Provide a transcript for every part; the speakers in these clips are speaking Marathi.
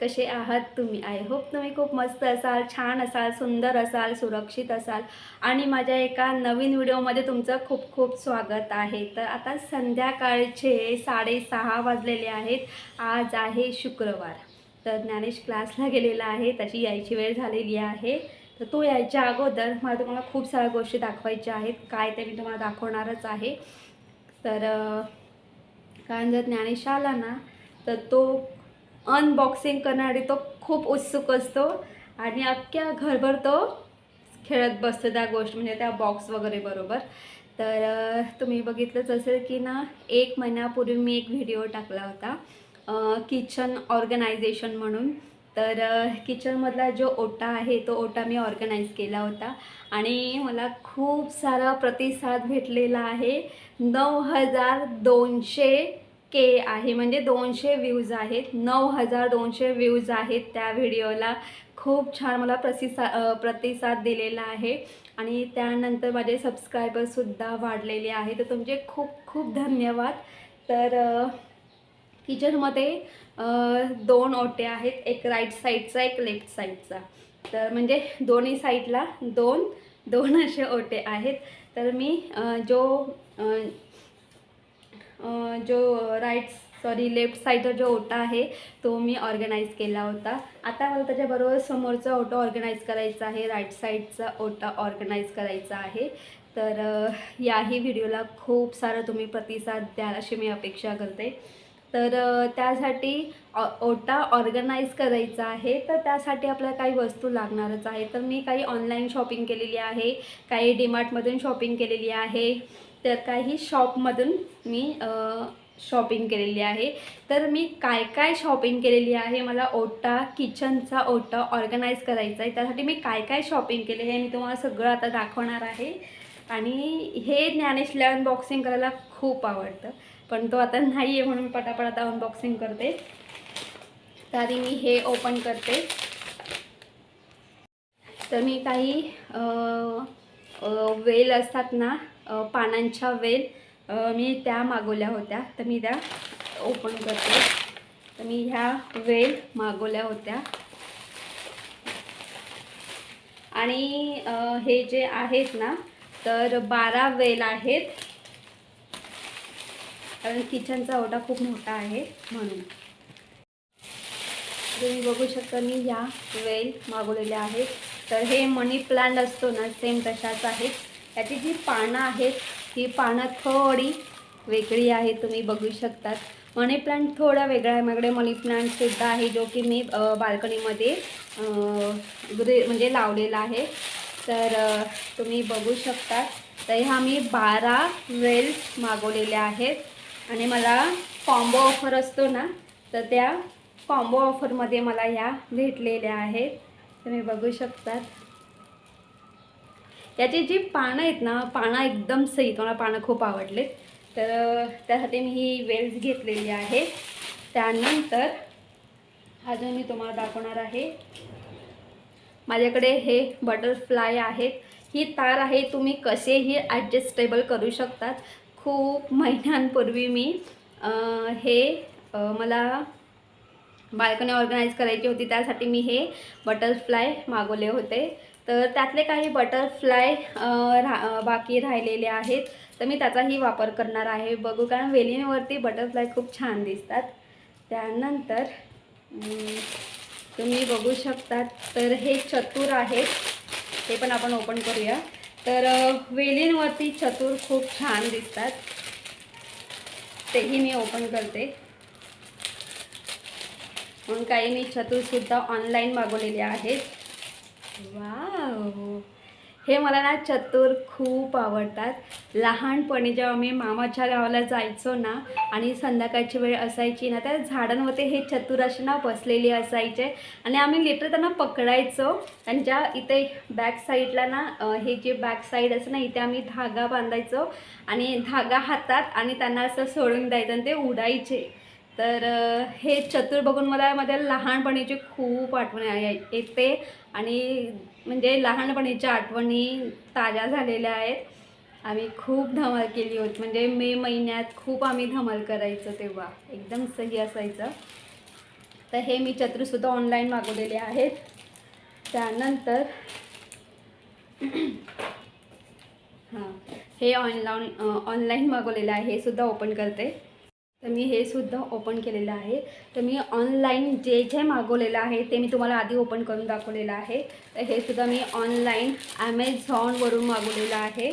कसे आहात तुम्ही? आय होप तुम्ही खूप मस्त असाल छान असाल सुंदर असाल सुरक्षित असाल. आणि माझ्या एका नवीन व्हिडिओमध्ये तुमचं खूप खूप स्वागत आहे. तर आता संध्याकाळचे साडेसहा वाजलेले आहेत. आज आहे शुक्रवार. तर ज्ञानेश क्लासला गेलेला आहे. त्याची यायची वेळ झालेली आहे. तर तो यायच्या अगोदर मला तुम्हाला खूप साऱ्या गोष्टी दाखवायच्या आहेत. काय ते मी तुम्हाला दाखवणारच आहे. तर कारण जर ज्ञानेश आला ना तर तो अनबॉक्सिंग करण्यासाठी तो खूप उत्सुक असतो. आणि अख्ख्या घरभर तो खेळत बसतो त्या गोष्ट म्हणजे त्या बॉक्स वगैरे बरोबर. तर तुम्ही बघितलंच असेल की ना एक महिन्यापूर्वी मी एक व्हिडिओ टाकला होता किचन ऑर्गनायझेशन म्हणून. तर किचनमधला जो ओटा आहे तो ओटा मी ऑर्गनाईज केला होता. आणि मला खूप सारा प्रतिसाद भेटलेला आहे. नऊ हजार दोनशे के आहे. म्हणजे दोनशे व्ह्यूज आहेत. नऊ हजार दोनशे व्ह्यूज आहेत त्या व्हिडिओला. खूप छान मला प्रतिसा प्रतिसाद दिलेला आहे. आणि त्यानंतर माझे सबस्क्रायबरसुद्धा वाढलेले आहे तर तुमचे खूप खूप धन्यवाद. तर किचनमध्ये दोन ओटे आहेत. एक राईट साईडचा एक लेफ्ट साईडचा तर म्हणजे दोन्ही साईडला दोन दोन असे ओटे आहेत. तर मी जो जो राईट सॉरी लेफ्ट साईडचा जो ओटा आहे तो मी ऑर्गनाईज केला होता. आता मला त्याच्याबरोबर समोरचा ओटा ऑर्गनाईज करायचा आहे राईट साईडचा ओटा ऑर्गनाईज करायचा आहे. तर याही व्हिडिओला खूप सारा तुम्ही प्रतिसाद द्याल अशी मी अपेक्षा करते. तर त्यासाठी ऑ ओटा ऑर्गनाईज करायचा आहे तर त्यासाठी आपल्याला काही वस्तू लागणारच आहे. तर मी काही ऑनलाईन शॉपिंग केलेली आहे काही डीमार्टमधून शॉपिंग केलेली आहे तर काही शॉपमधून मी शॉपिंग केलेली आहे. तर मी काय काय शॉपिंग केलेली आहे मला ओटा किचनचा ओटा ऑर्गनाईज करायचा आहे. त्यासाठी मी काय काय शॉपिंग केले हे मी तुम्हाला सगळं आता दाखवणार आहे. आणि हे ज्ञानेशला अनबॉक्सिंग करायला खूप आवडतं. पण तो आता नाही आहे म्हणून पटापट आता अनबॉक्सिंग करते. तर आधी मी हे ओपन करते. तर मी काही वेल असतात ना पानांच्या वेल मी त्या मागवल्या होत्या. तर मी त्या ओपन करते. तर मी ह्या वेल मागवल्या होत्या. आणि हे जे आहेत ना तर बारा वेल आहेत. कारण किचनचा ओटा खूप मोठा आहे म्हणून. तुम्ही बघू शकता मी ह्या वेल मागवलेल्या आहेत. तर हे मनी प्लांट असतो ना सेम तशाच आहेत. त्याची जी पानं आहेत ही पानं थोडी वेगळी आहे तुम्ही बघू शकतात. मनी प्लांट थोडा वेगळा आहे. माझ्याकडे मनी प्लांटसुद्धा आहे जो की मी बाल्कनीमध्ये ग्रे म्हणजे लावलेला आहे. तर तुम्ही बघू शकता तर ह्या मी बारा वेल्स मागवलेल्या आहेत. आणि मला कॉम्बो ऑफर असतो ना तर त्या कॉम्बो ऑफरमध्ये मला ह्या भेटलेल्या आहेत. तुम्ही बघू शकतात. याची जी पानं आहेत ना पानं एकदम सही मला पानं खूप आवडले. तर त्यासाठी मी ही वेल्स घेतलेली आहे. त्यानंतर अजून मी तुम्हाला दाखवणार आहे माझ्याकडे हे बटरफ्लाय आहेत. ही तार आहे तुम्ही कसेही ॲडजस्टेबल करू शकतात. खूप महिन्यांपूर्वी मी आ, हे आ, मला बाल्कनी ऑर्गनाईज करायची होती. त्यासाठी मी हे बटरफ्लाय मागवले होते. तर त्यातले काही बटरफ्लाय रा बाकी राहिलेले आहेत. तर मी त्याचाही वापर करणार आहे. बघू कारण वेलींवरती बटरफ्लाय खूप छान दिसतात. त्यानंतर तुम्ही बघू शकतात. तर हे चतुर आहेत. ते पण आपण ओपन करूया. तर वेलींवरती चतुर खूप छान दिसतात. तेही मी ओपन करते. म्हणून काही मी चतुरसुद्धा ऑनलाईन मागवलेले आहेत. वाव हे मला ना चतुर खूप आवडतात. लहानपणी जेव्हा मी मामाच्या गावाला जायचो ना आणि संध्याकाळची वेळ असायची ना त्या झाडांमध्ये हे चतुर असे ना बसलेले असायचे. आणि आम्ही लिटर त्यांना पकडायचो. आणि ज्या इथे बॅक साईडला ना हे जे बॅक साईड असं ना इथे आम्ही धागा बांधायचो. आणि धागा हातात आणि त्यांना असं सोडून द्यायचं आणि ते उडायचे. तर हे चतुर बघून मला माझ्या लहानपणीची खूप आठवण आहे- येते. आणि म्हणजे लहानपणीच्या आठवणी ताज्या झालेल्या आहेत. आम्ही खूप धमाल केली होती. म्हणजे मे महिन्यात खूप आम्ही धमाल करायचो तेव्हा. एकदम सही असायचं. तर हे मी छत्रीसुद्धा ऑनलाईन मागवलेले आहेत. त्यानंतर हां हे ऑनलाईन ऑनलाईन मागवलेलं आहे. हे सुद्धा ओपन करते. तर मी हे सुद्धा ओपन केलेलं आहे. तर मी ऑनलाईन जे जे मागवलेलं आहे ते मी तुम्हाला आधी ओपन करून दाखवलेलं आहे. तर हे सुद्धा मी ऑनलाईन ॲमेझॉनवरून मागवलेलं आहे.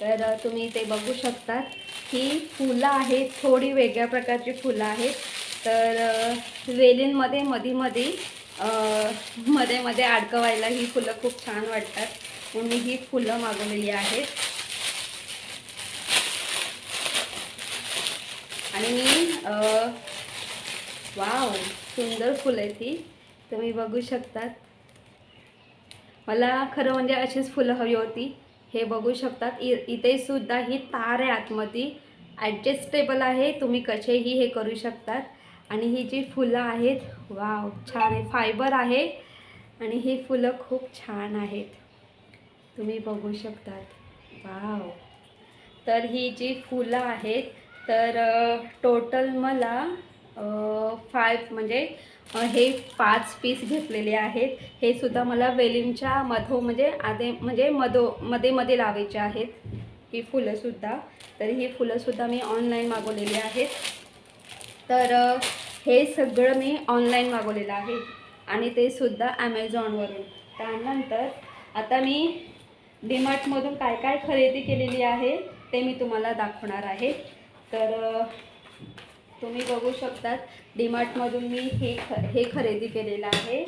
तर तुम्ही ते बघू शकतात ही फुलं आहेत थोडी वेगळ्या प्रकारची फुलं आहेत. तर वेलींमध्ये मधी मधी मध्ये मध्ये अडकवायला ही फुलं खूप छान वाटतात. म्हणून मी ही फुलं मागवलेली आहेत. आणि मी वाव सुंदर फुलं आहे ती. तुम्ही बघू शकतात. मला खरं म्हणजे अशीच फुलं हवी होती. हे बघू शकतात. इ इथे सुद्धा ही तार आहे आतमध्ये. ॲडजस्टेबल आहे. तुम्ही कसेही हे करू शकतात. आणि ही जी फुलं आहेत वाव छान आहे. फायबर आहे. आणि ही फुलं खूप छान आहेत. तुम्ही बघू शकतात. वाव. तर ही जी फुलं आहेत तर टोटल मला फाय म्हणजे हे पाच पीस घेतलेले आहेत. हे सुद्धा मला वेलींच्या मधो म्हणजे आधे म्हणजे मधो मध्ये मध्ये लावायचे आहेत. ही फुलंसुद्धा तर ही फुलंसुद्धा मी ऑनलाईन मागवलेली आहेत. तर हे सगळं मी ऑनलाईन मागवलेलं आहे. आणि ते सुद्धा ॲमेझॉनवरून त्यानंतर आता मी डीमार्टमधून काय काय खरेदी केलेली आहे ते मी तुम्हाला दाखवणार आहे. तर तुम्ही बघू शकतात डीमार्टमधून मी हे ख हे खरेदी केलेलं आहे.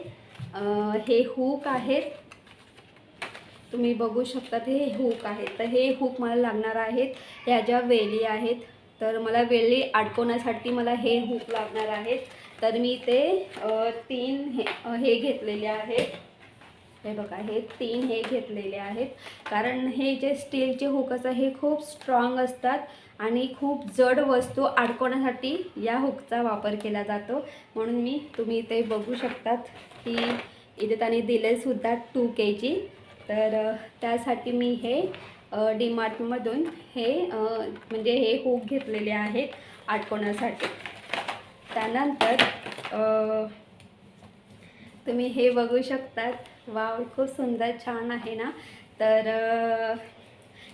हे हूक आहेत. तुम्ही बघू शकतात हे हूक आहेत. तर हे हूक मला लागणार आहेत. ह्या ज्या वेली आहेत तर मला वेली अडकवण्यासाठी मला हे हूक लागणार आहेत. तर मी ते तीन हे हे घेतलेले आहेत. हे बघा हे तीन हे घेतलेले आहेत. कारण हे जे स्टीलचे हुक असतात हे खूप स्ट्रॉंग असतात आणि खूप जड वस्तू अडकवण्यासाठी या हुकचा वापर केला जातो. म्हणून मी तुम्ही ते बघू शकतात की इथे त्यांनी दिलेसुद्धा टू के जी तर त्यासाठी मी हे डीमार्टमधून हे म्हणजे हे हुक घेतलेले आहेत अडकवण्यासाठी. त्यानंतर तुम्ही हे बघू शकतात. वाव खूप सुंदर छान आहे ना? तर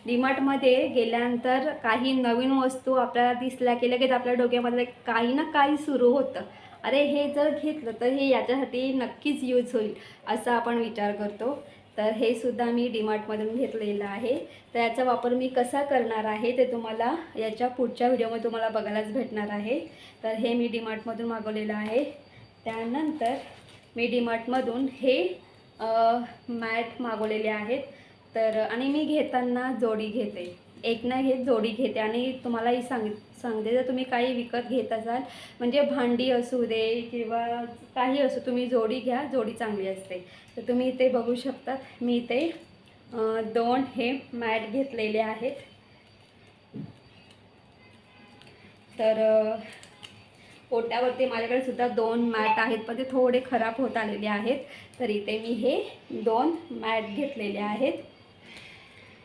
डीमार्टमध्ये गेल्यानंतर काही नवीन वस्तू आपल्याला दिसल्या की लगेच आपल्या डोक्यामध्ये काही ना काही सुरू होतं. अरे हे जर घेतलं तर हे याच्यासाठी नक्कीच यूज होईल असा आपण विचार करतो. तर हे सुद्धा मी डीमार्टमधून घेतलेलं आहे. तर याचा वापर मी कसा करणार आहे ते तुम्हाला याच्या पुढच्या व्हिडिओमध्ये तुम्हाला बघायलाच भेटणार आहे. तर हे मी डीमार्टमधून मागवलेलं आहे. त्यानंतर मी डीमार्टमधून हे मॅट मागवलेले आहेत. तर आणि मी घेताना जोडी घेते. एक नाही घेत जोडी घेते. आणि तुम्हालाही सांग सांगते जर तुम्ही काही विकत घेत असाल म्हणजे भांडी असू दे किंवा काही असू तुम्ही जोडी घ्या जोडी चांगली असते. तर तुम्ही इथे बघू शकतात मी इथे दोन हे मॅट घेतलेले आहेत. तर पोट्यावरती माझ्याकडे सुद्धा दोन मॅट आहेत पण ते थोडे खराब होत आलेले आहेत. तर इथे मी हे दोन मॅट घेतलेले आहेत.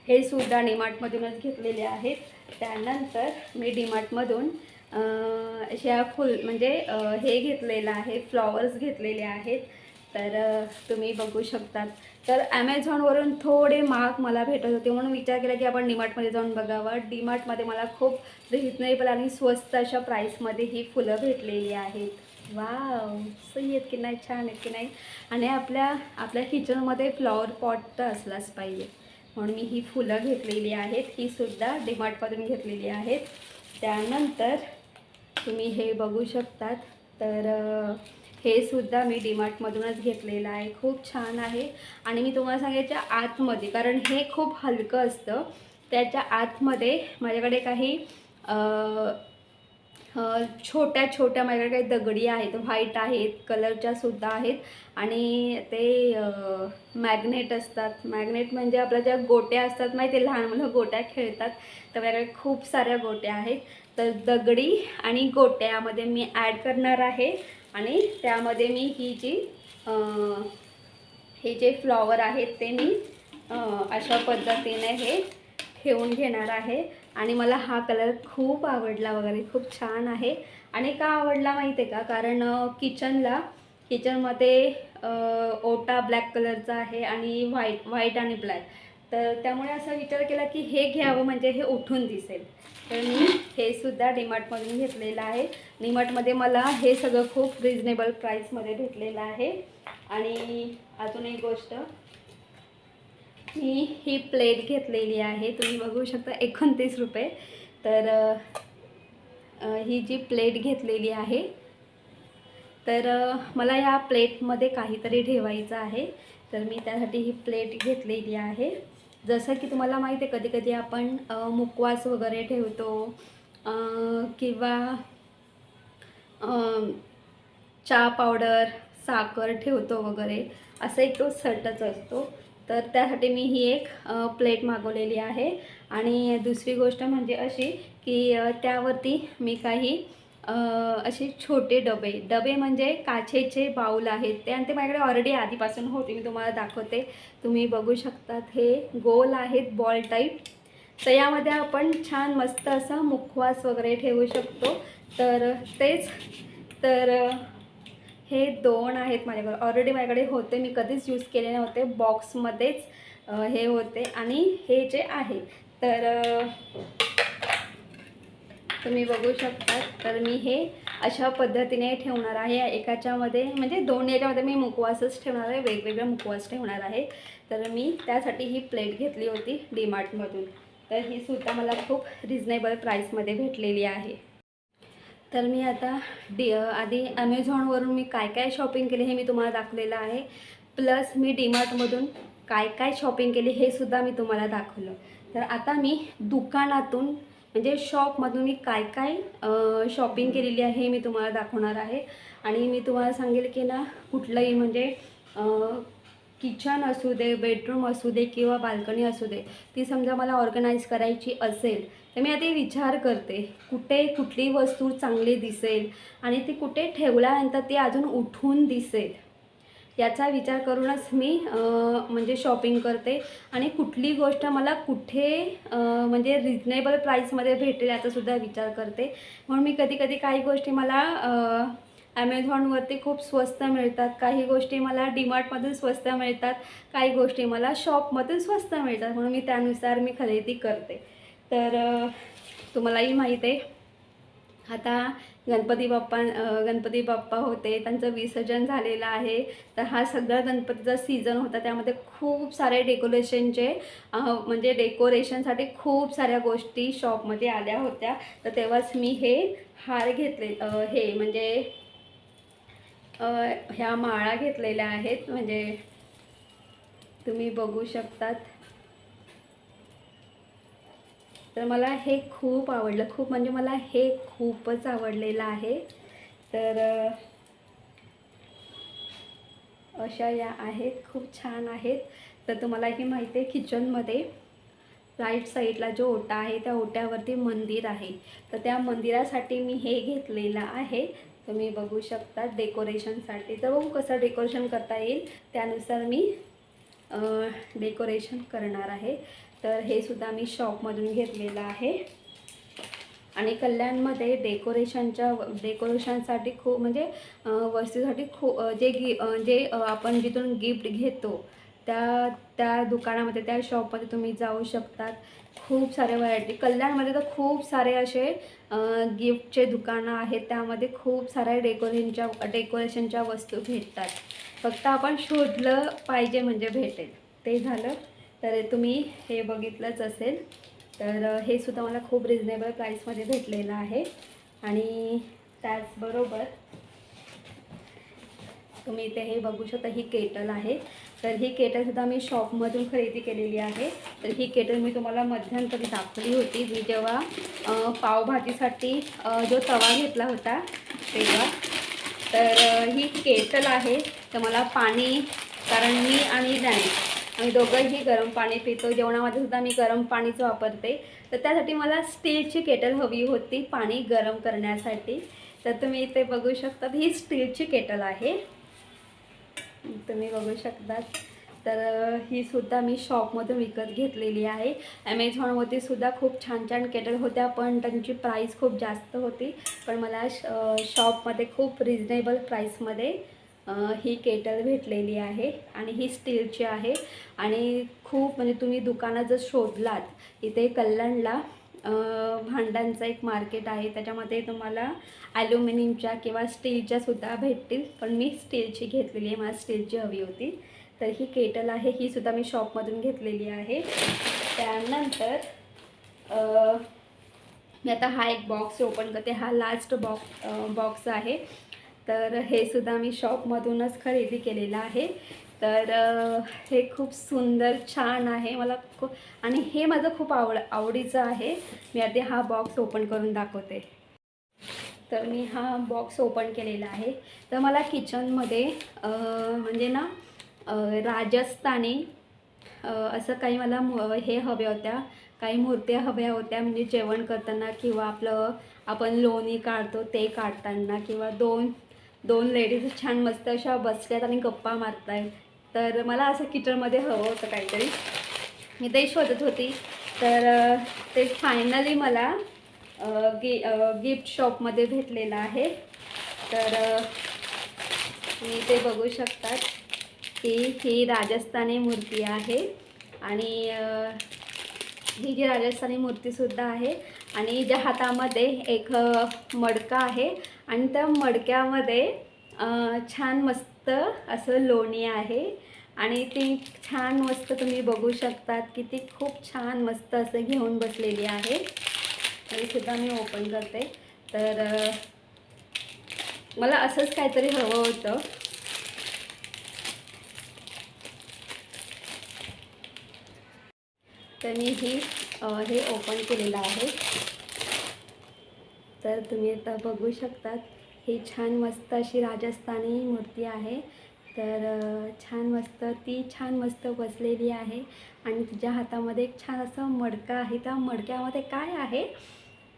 हे सुद्धा डीमार्टमधूनच घेतलेले आहेत. त्यानंतर मी डीमार्टमधून अशा फुल म्हणजे हे घेतलेलं आहे फ्लॉवर्स घेतलेले आहेत. तर तुम्ही बघू शकतात. तर ॲमेझॉनवरून थोडे महाग मला भेटत होते म्हणून विचार केला की आपण डीमार्टमध्ये जाऊन बघावं. डीमार्टमध्ये मला खूप रिजनेबल आणि स्वस्त अशा प्राईसमध्ये ही फुलं भेटलेली आहेत. वाव सही आहेत की नाही? छान आहेत की नाही? आणि आपल्या आपल्या किचनमध्ये फ्लॉवर पॉट तर असलाच पाहिजे. म्हणून मी ही फुलं घेतलेली आहेत. ही सुद्धा डीमार्टमधून घेतलेली आहेत. त्यानंतर तुम्ही हे बघू शकतात. तर हे सुद्धा मी डीमार्टमधूनच घेतलेलं आहे. खूप छान आहे. आणि मी तुम्हाला सांगायच्या आतमध्ये कारण हे खूप हलकं असतं. त्याच्या आतमध्ये माझ्याकडे काही छोट्या छोट्या माझ्याकडे काही दगडी आहेत. व्हाईट आहेत कलरच्या सुद्धा आहेत. आणि ते मॅग्नेट असतात. मॅग्नेट म्हणजे आपल्या ज्या गोट्या असतात माहिती आहे लहान मुलं गोट्या खेळतात. तर माझ्याकडे खूप साऱ्या गोट्या आहेत. तर दगडी आणि गोट्यामध्ये मी ॲड करणार आहे. आणि त्यामध्ये मी ही जी हे जे फ्लॉवर आहेत ते मी अशा पद्धतीने हे ठेवून घेणार आहे. आणि मला हा कलर खूप आवडला वगैरे खूप छान आहे. आणि का आवडला माहिती आहे का? कारण किचनला किचनमध्ये ओटा ब्लॅक कलरचा आहे आणि व्हाईट व्हाईट आणि ब्लॅक. तर त्यामुळे असा विचार केला की हे घ्यावं म्हणजे हे उठून दिसेल. तर मी हे सुद्धा डीमार्टमधून घेतलेलं आहे. डीमार्टमध्ये मला हे सगळं खूप रिजनेबल प्राईसमध्ये भेटलेलं आहे. आणि अजून एक गोष्ट मी ही प्लेट घेतलेली आहे. तुम्ही बघू शकता एकोणतीस रुपये. तर ही जी प्लेट घेतलेली आहे तर मला या प्लेटमध्ये काहीतरी ठेवायचं आहे. तर मी त्यासाठी ही प्लेट घेतलेली आहे. जसं की तुम्हाला माहिती आहे कधी कधी आपण मुकवास मुखवास वगैरे ठेवतो किंवा चहा पावडर साखर ठेवतो वगैरे असा एक तो सटच असतो. तर त्यासाठी मी ही एक प्लेट मागवलेली आहे. आणि दुसरी गोष्ट म्हणजे अशी की त्यावरती मी काही असे छोटे डबे. डबे म्हणजे काचेचे बाऊल आहेत ते आणि ते माझ्याकडे ऑलरेडी आधीपासून होते. मी तुम्हाला दाखवते. तुम्ही बघू शकतात हे गोल आहेत बॉल टाईप तर यामध्ये आपण छान मस्त असा मुखवास वगैरे ठेवू शकतो. तर तेच. तर हे दोन आहेत माझ्याकडे. ऑलरेडी माझ्याकडे होते. मी कधीच यूज केले नव्हते. बॉक्समध्येच हे होते. आणि हे जे आहे. तर तुम्ही बघू शकता तर मी हे अशा पद्धतीने ठेवणार आहे. एकाच्यामध्ये म्हणजे दोन याच्यामध्ये मी मुखवासच ठेवणार आहे. वेगवेगळे मुखवास ठेवणार आहे. तर मी त्यासाठी ही प्लेट घेतली होती डीमार्टमधून. तर ही सुद्धा मला खूप रिजनेबल प्राईसमध्ये भेटलेली आहे. तर मी आता डी आधी ॲमेझॉनवरून मी काय काय शॉपिंग केले हे मी तुम्हाला दाखवलेलं आहे. प्लस मी डीमार्टमधून काय काय शॉपिंग केली हे सुद्धा मी तुम्हाला दाखवलं. तर आता मी दुकानातून म्हणजे शॉपमधून मी काय काय शॉपिंग केलेली आहे मी तुम्हाला दाखवणार आहे. आणि मी तुम्हाला सांगेल की ना कुठलंही म्हणजे किचन असू दे बेडरूम असू दे किंवा बाल्कनी असू दे ती समजा मला ऑर्गनाईज करायची असेल तर मी आधी विचार करते कुठे कुठली वस्तू चांगली दिसेल आणि ती कुठे ठेवल्यानंतर ती अजून उठून दिसेल. याचा विचार करूनच मी म्हणजे शॉपिंग करते. आणि कुठली गोष्ट मला कुठे म्हणजे रिजनेबल प्राईसमध्ये भेटेल याचासुद्धा विचार करते. म्हणून मी कधी कधी काही गोष्टी मला ॲमेझॉनवरती खूप स्वस्त मिळतात. काही गोष्टी मला डीमार्टमधून स्वस्त मिळतात. काही गोष्टी मला शॉपमधून स्वस्त मिळतात. म्हणून मी त्यानुसार मी खरेदी करते. तर तुम्हालाही माहीत आहे. आता गणपती बाप्पा गणपती बाप्पा होते त्यांचं विसर्जन झालेलं आहे. तर हा सगळा गणपतीचा सीझन होता. त्यामध्ये खूप सारे डेकोरेशनचे म्हणजे डेकोरेशनसाठी खूप साऱ्या गोष्टी शॉपमध्ये आल्या होत्या. तर तेव्हाच मी हे हार घेतले हे म्हणजे ह्या माळा घेतलेल्या आहेत. म्हणजे तुम्ही बघू शकतात. तर मला हे खूप आवडलं. खूप म्हणजे मला हे खूपच आवडलेलं आहे. तर अशा या आहेत. खूप छान आहेत. तर तुम्हाला ही माहिती आहे किचनमध्ये राईट साईडला जो ओटा आहे त्या ओट्यावरती मंदिर आहे. तर त्या मंदिरासाठी मी हे घेतलेलं आहे. तुम्ही बघू शकता डेकोरेशनसाठी. तर बघू कसं डेकोरेशन करता येईल. त्यानुसार मी डेकोरेशन करणार आहे. तर हे सुद्धा मी शॉपमधून घेतलेलं आहे. आणि कल्याणमध्ये डेकोरेशनच्या डेकोरेशनसाठी खूप म्हणजे वस्तूसाठी खूप जे गि जे आपण जिथून गिफ्ट घेतो त्या त्या दुकानामध्ये त्या शॉपमध्ये तुम्ही जाऊ शकतात. खूप सारे व्हरायटी कल्याणमध्ये तर खूप सारे असे गिफ्टचे दुकानं आहेत. त्यामध्ये खूप साऱ्या डेकोरेशनच्या डेकोरेशनच्या वस्तू भेटतात. फक्त आपण शोधलं पाहिजे म्हणजे भेटेल. ते झालं. तर तुम्ही हे बघितलंच असेल. तर हे सुद्धा मला खूप रिजनेबल प्राईसमध्ये भेटलेलं आहे. आणि त्याचबरोबर तुम्ही इथे हे बघू शकता ही केटल आहे. तर ही केटलसुद्धा मी शॉपमधून खरेदी केलेली आहे. तर ही केटल मी तुम्हाला मध्यंतरी दाखवली होती. मी जेव्हा पावभाजीसाठी जो तवा घेतला होता तेव्हा. तर ही केटल आहे. तर मला पाणी कारण मी आणि डॅनी आम्ही दोघंही गरम पाणी पितो. जेवणामध्ये सुद्धा मी गरम पाणीच वापरते. तर त्यासाठी मला स्टीलची केटल हवी होती पाणी गरम करण्यासाठी. तर तुम्ही इथे बघू शकता ही स्टीलची केटल आहे. तुम्ही बघू शकता तर ही सुद्धा मी शॉपमधून विकत घेतलेली आहे. ॲमेझॉनवरती सुद्धा खूप छान छान केटल होत्या पण त्यांची प्राईस खूप जास्त होती. पण मला श शॉपमध्ये खूप रिजनेबल प्राईसमध्ये ही केटल भेटलेली आहे आणि ही स्टीलची आहे. आणि खूप म्हणजे तुम्ही दुकानात जर शोधलात इथे कल्याणला भांड्यांचं एक मार्केट आहे. त्याच्यामध्ये तुम्हाला ॲल्युमिनियमच्या किंवा स्टीलच्या सुद्धा भेटतील. पण मी स्टीलची घेतलेली आहे. मला स्टीलची हवी होती. तर ही केटल आहे. ही सुद्धा मी शॉपमधून घेतलेली आहे. त्यानंतर मी आता हा एक बॉक्स ओपन करते. हा लास्ट बॉक्स बॉक्स आहे. तर हे सुद्धा मी शॉपमधूनच खरेदी केलेलं आहे. तर हे खूप सुंदर छान आहे. मला खूप आणि हे माझं खूप आवड आवडीचं आहे. मी आधी हा बॉक्स ओपन करून दाखवते. तर मी हा बॉक्स ओपन केलेला आहे. तर मला किचनमध्ये म्हणजे ना राजस्थानी असं काही मला हे हव्या होत्या काही मूर्त्या हव्या होत्या. म्हणजे जेवण करताना किंवा आपलं आपण लोणी काढतो ते काढताना किंवा दोन दोन लेडीज छान मस्त अशा बसल्यात आणि गप्पा मारतायत. तर मला असं किचनमध्ये हवं होतं काहीतरी. मी ते शोधत होती. तर ते फायनली मला गि गिफ्ट शॉपमध्ये भेटलेलं आहे. तर मी ते बघू शकतात की ही राजस्थानी मूर्ती आहे. आणि ही जी राजस्थानी मूर्तीसुद्धा आहे. आणि ज्या हातामध्ये एक मडकं मडका आहे. आणि त्या मडक्यामध्ये छान मस्त असं लोणी आहे. आणि ती छान मस्त तुम्ही बघू शकतात की ती खूप छान मस्त असं घेऊन बसलेली आहे. तरी सुद्धा मी ओपन करते. तर मला असंच काहीतरी हवं होतं. तर मी ही हे ओपन केलेलं आहे. तर तुम्ही आता बघू शकतात ही छान मस्त अशी राजस्थानी मूर्ती आहे. तर छान मस्त ती छान मस्त बसलेली आहे. आणि तिच्या हातामध्ये एक छान असं मडका आहे. त्या मडक्यामध्ये काय आहे?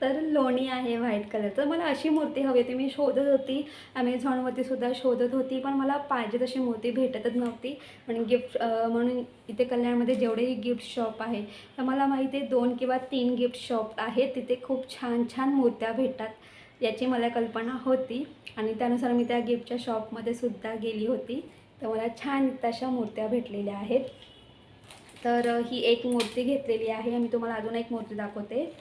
तर लोणी आहे व्हाईट कलरचं. मला अशी मूर्ती हवी होती. मी शोधत होती. ॲमेझॉनवरती सुद्धा शोधत होती पण मला पाहिजे तशी मूर्ती भेटतच नव्हती. आणि गिफ्ट म्हणून इथे कल्याणमध्ये जेवढेही गिफ्ट शॉप आहे तर मला माहिती आहे दोन किंवा तीन गिफ्ट शॉप आहेत. तिथे खूप छान छान मूर्त्या भेटतात याची मला कल्पना होती. आणि त्यानुसार मी त्या गिफ्टच्या शॉपमध्ये सुद्धा गेली होती. तर मला छान तशा मूर्त्या भेटलेल्या आहेत. तर ही एक मूर्ती घेतलेली आहे. मी तुम्हाला अजून एक मूर्ती दाखवते.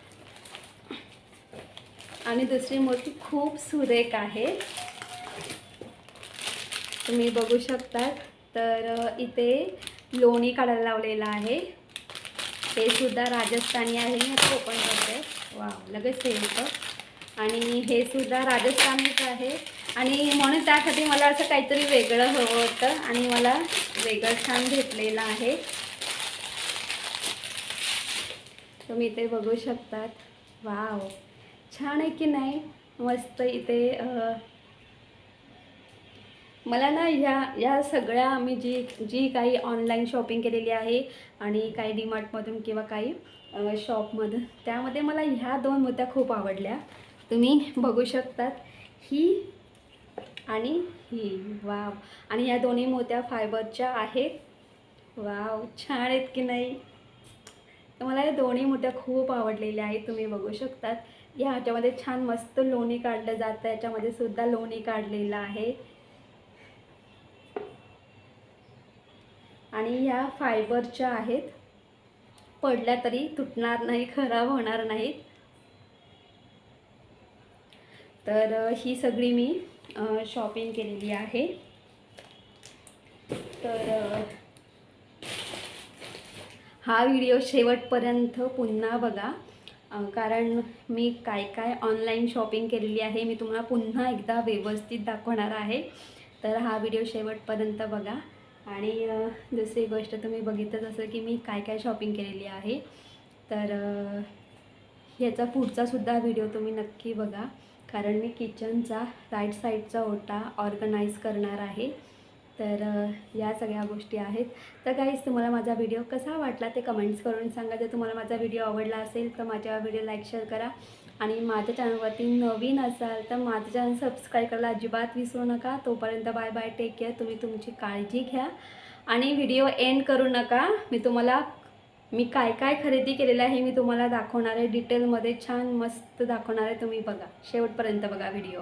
आणि दुसरी मूर्ती खूप सुरेख आहे. तुम्ही बघू शकतात. तर इथे लोणी काढायला लावलेलं आहे. हे सुद्धा राजस्थानी आहे. मी आता ओपन करते वा लगेच हे होतं आणि हे सुद्धा राजस्थानीच आहे. आणि म्हणून त्यासाठी मला असं काहीतरी वेगळं हवं होतं आणि मला वेगळं छान भेटलेलं आहे. तुम्ही इथे बघू शकतात. वाव. छान आहे की नाही? मस्त इथे मला ना ह्या ह्या सगळ्या आम्ही जी जी काही ऑनलाईन शॉपिंग केलेली आहे आणि काही डीमार्टमधून किंवा काही शॉपमधून त्यामध्ये मला ह्या दोन मूर्त्या खूप आवडल्या. तुम्ही बघू शकतात. ही आणि ही. वाव. आणि ह्या दोन्ही मोत्या फायबरच्या आहेत. वाव. छान आहेत की नाही? तर मला या दोन्ही मोत्या खूप आवडलेल्या आहेत. तुम्ही बघू शकतात. या ह्याच्यामध्ये छान मस्त लोणी काढलं जातं. याच्यामध्ये सुद्धा लोणी काढलेलं आहे. आणि ह्या फायबरच्या आहेत पडल्या तरी तुटणार नाही खराब होणार नाहीत. तर ही सगळी मी शॉपिंग केलेली आहे. तर हा व्हिडिओ शेवटपर्यंत पुन्हा बघा. कारण मी काय काय ऑनलाईन शॉपिंग केलेली आहे मी तुम्हाला पुन्हा एकदा व्यवस्थित दाखवणार आहे. तर हा व्हिडिओ शेवटपर्यंत बघा. आणि दुसरी गोष्ट तुम्ही बघितलंच असेल की मी काय काय शॉपिंग केलेली आहे. तर ह्याचा पुढचासुद्धा व्हिडिओ तुम्ही नक्की बघा. कारण मी किचनचा राईट साईडचा ओटा ऑर्गनाईज करणार आहे. तर या सगळ्या गोष्टी आहेत. तर काहीच तुम्हाला माझा व्हिडिओ कसा वाटला ते कमेंट्स करून सांगा. जर तुम्हाला माझा व्हिडिओ आवडला असेल तर माझ्या व्हिडिओ लाईक शेअर करा. आणि माझ्या चॅनलवरती नवीन असाल तर माझं चॅनल सबस्क्राईब करायला अजिबात विसरू नका. तोपर्यंत बाय बाय टेक केअर तुम्ही तुमची काळजी घ्या. आणि व्हिडिओ एंड करू नका. मी तुम्हाला मी काय काय खरेदी केलेलं आहे मी तुम्हाला दाखवणार आहे. डिटेलमध्ये छान मस्त दाखवणार आहे तुम्ही बघा. शेवटपर्यंत बघा व्हिडिओ